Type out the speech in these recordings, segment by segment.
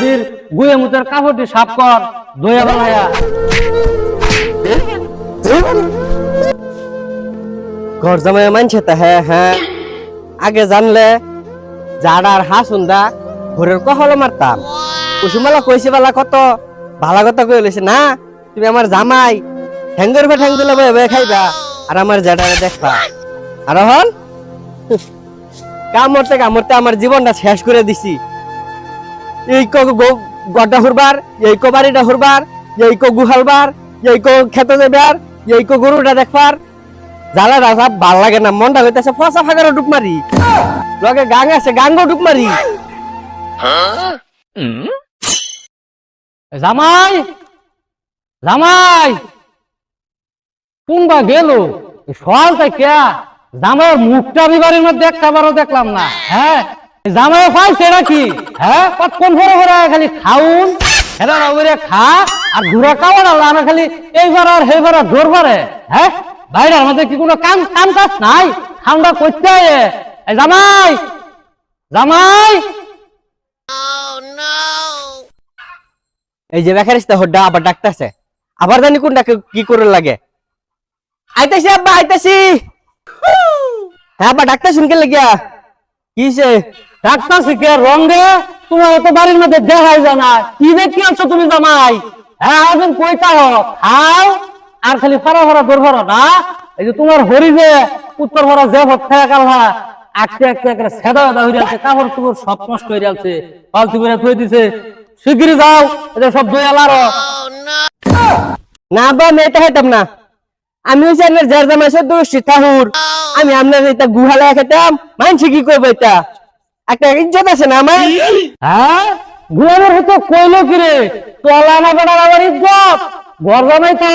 হরির গুয়ে মুতের কাপড়টি সাফ কর দইয়া বানায়া। ঘর জামাই মানছে তা হ্যাঁ হ্যাঁ। আগে জানলে জাড়ার হাসুন্দা ঘরের কহলে মারতাম। কুসুমালা কইছে বেলা কত ভালো কথা কই লইছে, না, তুমি আমার জামাই, ঠ্যাঙ্গের পে ঠ্যাং দিলে বয়ে খাইবা, আর আমার জাডারে দেখবা। আর হন কামড়তে কামড়তে আমার জীবনটা শেষ করে দিছি। এই গড্ডা হুরবার এই কো বাড়িটা হুরবার গুহালবার এই কো খেতে যাবার গরুটা দেখবার। রাজা ভালো লাগে না, মনটা হইতেছে ফসা ফাঁকারও ডুব মারি। লগে গাং আছে গাঙ্গো ডুব মারি। জামাই জামাই, কোনবা গেল? সকাল থেকে জামাইয়ের মুখটা বিবারের মধ্যে একটা দেখলাম না। হ্যাঁ? জামাই পাইছে নাকি হ্যাঁ কতক্ষণ ভরে ভরে খালি খাউন? হেরা ওরে খা আর ঘুরা খাওয়া না আমরা খালি এইবার আর সেইবার আর দৌড় পারে হ্যাঁ বাইরের মধ্যে কি কোনো কাম কাম কাজ নাই? খাওয়া করতে জামাই! জামাই! এই যে বেকারিস্তা হড্ডা আবার ডাকতেছে আবার জানি কোনটা কি- কি করে লাগে। আইতাছি আব্বা আইতাছি! হ্যাঁ আব্বা ডাক্তার শুনকে লাগিয়া। কিছে ডাক্তার শিখে রঙে? তোমার তো বাড়ির মধ্যে দেখাই জানা কি আছো তুমি জামাই? হ্যাঁ এখন কইতা হো খাও। আর খালি ফারা ফারা দৌড় ফারা না। এই যে তোমার হরি যে উত্তর ফারা যে আঁকতে আঁকতে একেবারে সেদা সেদা হয়ে যাচ্ছে কাপড় চুপড় সব নষ্ট হয়ে যাচ্ছে ফালতু করে দিছে। শিগগিরি যাও, এটা সব দই আলারো না আমি এটা খাইতাম না। আমি হচ্ছে আপনার যার জামাই সে দোষী ঠাকুর আমি আপনার এটা গুহালে খেতাম মানছি কি করব এটা? একটা ইজ্জত আছে না আমার? হ্যাঁ? গুলামের হতো কইলো কি রে? তোলা না বেড়ার আমার ইজ্জত। ঘর জামাই তো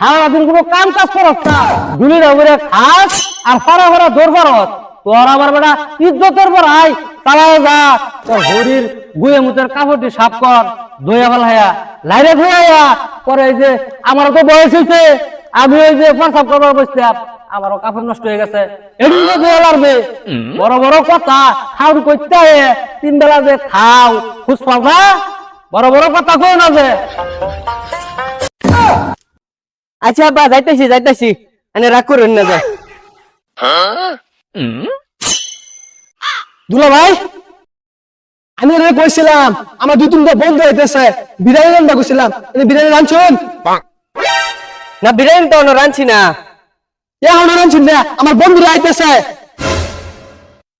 সারাদিন কোনো কাম কাজ করস না। গুলি করে খাস আর ফারা ফারা দৌড় পারস তোর আবার বেড়া ইজ্জতের পর আই তালায় যা। তোর হরির গুয়ে মুতের কাপড়টি সাফ কর। দইয়া ফেলাইয়া লাইরে ফেলাইয়া পরে এই যে আমার তো বয়স হয়েছে আমি ওই যে প্রসাব করবার বসতাম আমারও কাপড় নষ্ট হয়ে গেছে। লাগবে বড় বড় কথা খাও করতে তিন বেলা যে খাও খুশ পাবা? বড় বড় কথা কই না যে। আচ্ছা আব্বা যাইতেছি যাইতেছি। এনে রাগ করুন না যায় দুলা ভাই আমি ওদের কইছিলাম আমার দুই তিনটা বন্ধু হইতেছে বিরিয়ানি রান্না করছিলাম। বিরিয়ানি রাঁধছুন? না বিরিয়ানি তো রাঁধছি না। এখন আমার বন্ধুরা আইতেছে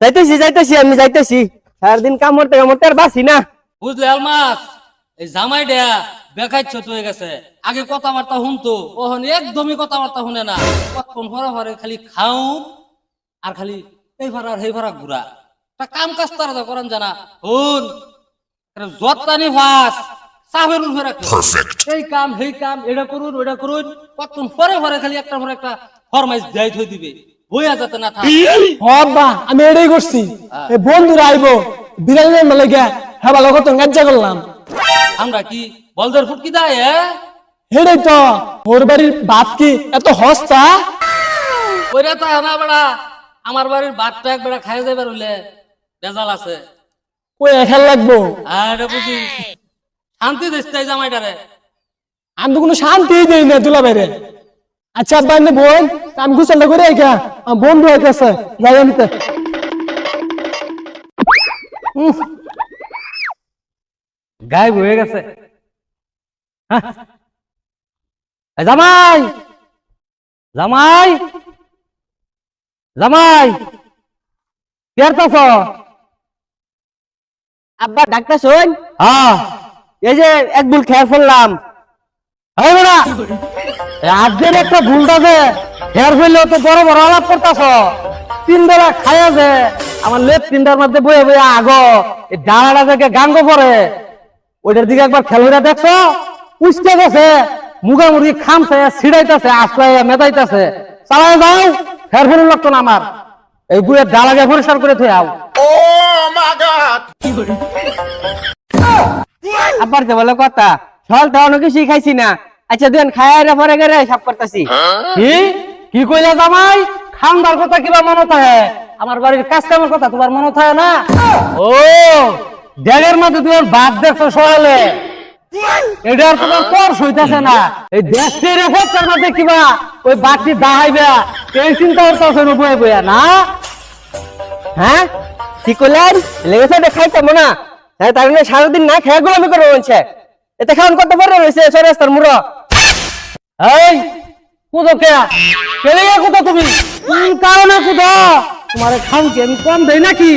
যাইতেছি যাইতেছি আমি যাইতেছি। সারাদিন কাম করতে কামড়তে আর বাসি না। বুঝলে আলমাস? এই জামাই দেয়া বেকাইছ হয়ে গেছে। আগে কথাবার্তা শুনতো ওহন একদমই কথাবার্তা শুনে না। কতক্ষণ ভরা ভরে খালি খাও আর খালি এই ভাড়া আর সেই ভাড়া ঘুরা। তা কাম কাজ তারা তো করেন জানা। হুন যত্তানি ভাস। চাপের এই কাম সেই কাম এটা করুন ওটা করুন। কতক্ষণ পরে ভরে খালি একটা পরে একটা ফরমাইশ দেয় থই দিবে। বইয়া যাতে না থাকে। হবা আমি এটাই করছি। এই বন্ধুরা আইবো হ্যাঁ ভালো কত গাজ্জা করলাম। আমরা কি বলদের ফুটকি দেয় হ্যাঁ তো ওর বাড়ির ভাত কি এত হস্তা? ওইটা তো না বেড়া আমার বাড়ির ভাতটা এক বেড়া খাই যাবে হইলে রেজাল আছে। ওই এখান লাগবো? আর এটা বুঝি শান্তি দিস তাই জামাইটারে। আমি তো কোনো শান্তি দেই না দুলা বাইরে আচ্ছা আব্বা এনে বোন আমি গুছালটা করে একা আমার বন্ধু যাই আনিতে গায়েব হয়ে গেছে। হ্যাঁ। জামাই! জামাই! জামাই! কি করতেছ? আব্বা ডাক্তার শোন। হ্যাঁ। এই যে এক বুল খেয়ে ফেললাম আজকের একটা ভুলটা যে হেয়ার ফেললে তো বড় বড় আলাপ করতেছ। তিন বেলা খাইয়া যে আমার লেপ তিনটার মধ্যে বয়ে বয়ে আগ এই ডালাটা থেকে গাঙ্গ পরে ওইটার দিকে একবার খেলুরা দেখছ? উস্কে গেছে মুখা মুরগি খামছে ছিড়াইতেছে আসলাইয়া মেদাইতেছে। চালাই যাও হেয়ার ফেলে লাগতো না আমার। এই বুয়ের ডালাকে পরিষ্কার করে থুয়ে আও। আব্বার যে বলে কথা? সকালটা অনেক কিছুই খাইছি না। আচ্ছা দুজন খায় পরে গেলে সব করতেছি। কি? কি কইলা জামাই? খান্দার কথা কিবা মনে থাকে? আমার বাড়ির কাজ কামের কথা তোমার মনে থাকে না? ও ড্যাগের মধ্যে তুমি বাদ দেখছ সকালে এটা আর তোমার কর সইতাছে না। এই দেশের রেকর্ডটার মধ্যে কিবা ওই বাঘটি দাহাইবা? এই চিন্তা করতেছে বয়ে বইয়া না? হ্যাঁ? কি করলেন লেগেছে এটা খাইতাম না হ্যাঁ তার জন্য সারাদিন না খেয়ে গোলামি করে রয়েছে। এতে খাওয়ান কত পরে রয়েছে? সরেস্তার মুড়ো। এই, কুদো কেলে কুদো তুমি? কারণে কুদো? তোমার কি? আমি কম দেই নাকি?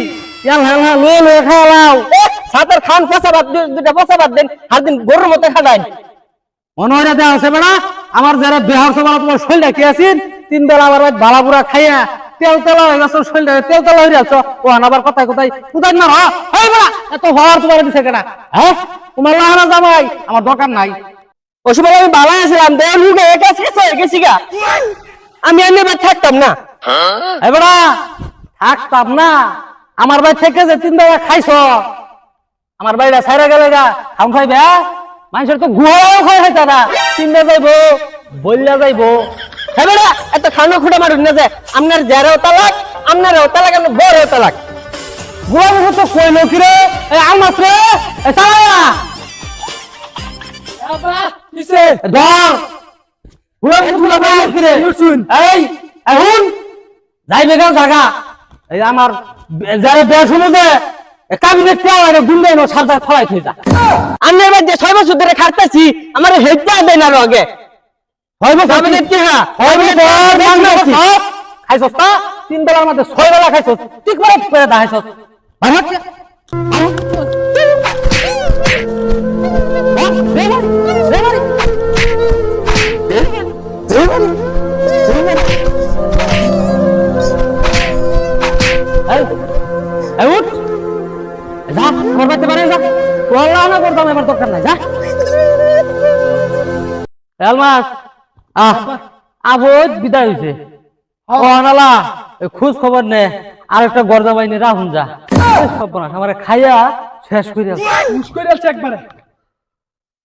দুটা দেন দিন মনে আছে আমার যারা বেহার সবার তোমার শরীরটা কি আছেন, তিন বেলা আবার বুড়া খাইয়া কথায় না হ্যাঁ? আমার নাই। ওই সময় আমি বালা আছিলাম দেহ লুকে একা শেষ গেছি গা। আমি এমনি এবার থাকতাম না। থেকে যে তিন বেলা খাইছ, আমার বাড়িটা সাইরা গেলে গা, খাম খাইবে মানুষের তো গুহাও খাই হয় তারা তিনটা যাইবো বললা যাইবো। হ্যাঁ বেড়া এত খানো খুঁড়ে মারুন না যে আপনার যারাও তালাক আপনারও তালাক আপনার বড় তালাক। তো কইলো কি রে? এই আলমাস রে কিসে ধর। রে? শুন। এই এখন যাইবে গান জায়গা এই আমার যারা শুনে যে কাবিনের তেল আরে গুন্ডে নো সারদা ফলাই থই যা। আমি এবার যে ছয় বছর ধরে খাটতেছি আমার হেডটা দেয় না আগে বছর কাবিনের কি হ্যাঁ। হয় বছর মাংনা খাইছস খাইছস তা? তিন বেলার মধ্যে ছয় বেলা খাইছস। ঠিক করে করে দাইছস যা পারে যা। তোলা করতাম এবার দরকার নাই যা। এলমাস। আহ, আবদ, বিদায় হইছে। অনালা খোঁজ খবর নে আর একটা গর্দা বাইনে রাহুন যা। সব আমারে খাইয়া শেষ করে শেষ করে একবারে।